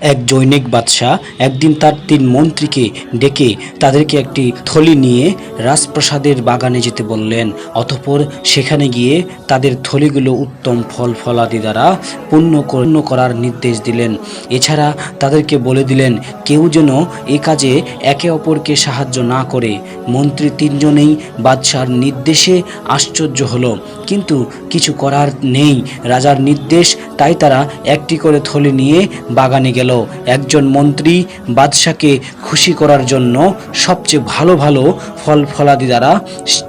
এক জৈনিক বাদশাহ একদিন তার তিন মন্ত্রীকে ডেকে তাদেরকে একটি থলি নিয়ে রাজপ্রাসাদের বাগানে যেতে বললেন। অতঃপর সেখানে গিয়ে তাদের থলিগুলো উত্তম ফল ফলাদি দ্বারা পূর্ণ পূর্ণ করার নির্দেশ দিলেন। এছাড়া তাদেরকে বলে দিলেন, কেউ যেন এ কাজে একে অপরকে সাহায্য না করে। মন্ত্রী তিনজনেই বাদশার নির্দেশে আশ্চর্য হলো। কিন্তু কিছু করার নেই। রাজার নির্দেশ, তাই তারা একটি করে থলি নিয়ে বাগানে গেল একজন মন্ত্রী বাদশাকে খুশি করার জন্য সবচেয়ে ভালো ভালো ফল ফলাদি দ্বারা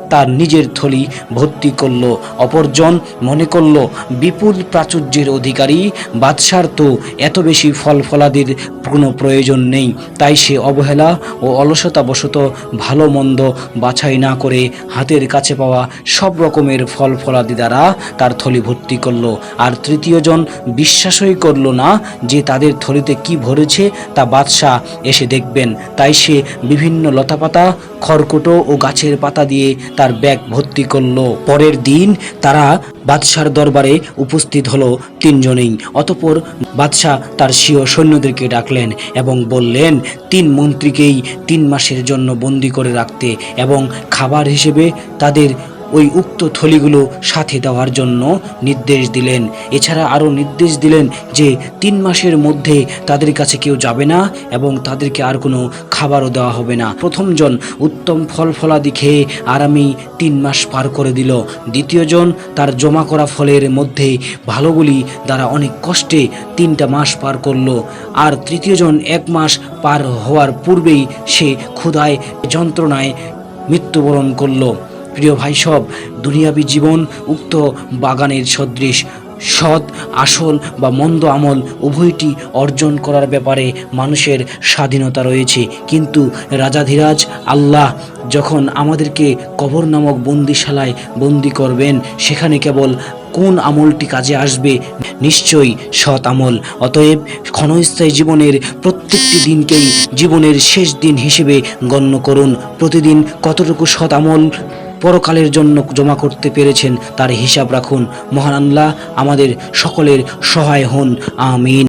তার নিজের থলি ভর্তি করল। অপরজন মনে করল, বিপুল প্রাচুর্যের অধিকারী, বাদশার তো এত বেশি ফল ফলাদির কোনো প্রয়োজন নেই। তাই সে অবহেলা ও অলসতাবশত ভালো মন্দ বাছাই না করে হাতের কাছে পাওয়া সব রকমের ফল ফলাদি দ্বারা তার থলি ভর্তি করল। আর তৃতীয়জন বিশ্বাসই করল না যে তাদের থলিতে কি ভরেছে তা বাদশাহ এসে দেখবেন। তাই সে বিভিন্ন লতাপাতা, খড়কুটো ও গাছের পাতা দিয়ে তার ব্যাগ ভর্তি করল। পরের দিন তারা বাদশার দরবারে উপস্থিত হলো তিনজনেই। অতপর বাদশাহ তার স্বীয় সৈন্যদেরকে ডাকলেন এবং বললেন, তিন মন্ত্রীকেই তিন মাসের জন্য বন্দি করে রাখতে এবং খাবার হিসেবে তাদের ওই উক্ত থলিগুলো সাথে দেওয়ার জন্য নির্দেশ দিলেন। এছাড়া আরও নির্দেশ দিলেন যে তিন মাসের মধ্যে তাদের কাছে কেউ যাবে না এবং তাদেরকে আর কোনো খাবারও দেওয়া হবে না। প্রথমজন উত্তম ফল ফলাদি খেয়ে আরামেই তিন মাস পার করে দিল। দ্বিতীয়জন তার জমা করা ফলের মধ্যে ভালোগুলি দ্বারা অনেক কষ্টে তিনটা মাস পার করল। আর তৃতীয়জন এক মাস পার হওয়ার পূর্বেই সে ক্ষুধায়, যন্ত্রণায় মৃত্যুবরণ করল। প্রিয় ভাই, সব দুনিয়াবী জীবন উক্ত বাগানের সদৃশ। সৎ আসল বা মন্দ আমল উভয়টি অর্জন করার ব্যাপারে মানুষের স্বাধীনতা রয়েছে। কিন্তু রাজাধিরাজ, আল্লাহ যখন আমাদেরকে কবর নামক বন্দিশালায় বন্দি করবেন, সেখানে কেবল কোন আমলটি কাজে আসবে? নিশ্চয়ই সৎ আমল। অতএব ক্ষণস্থায়ী জীবনের প্রত্যেকটি দিনকেই জীবনের শেষ দিন হিসেবে গণ্য করুন। প্রতিদিন কতটুকু সৎ আমল পরকালের জন্য জমা করতে পেরেছেন, তার হিসাব রাখুন। মহান আল্লাহ আমাদের সকলের সহায় হন। আমিন।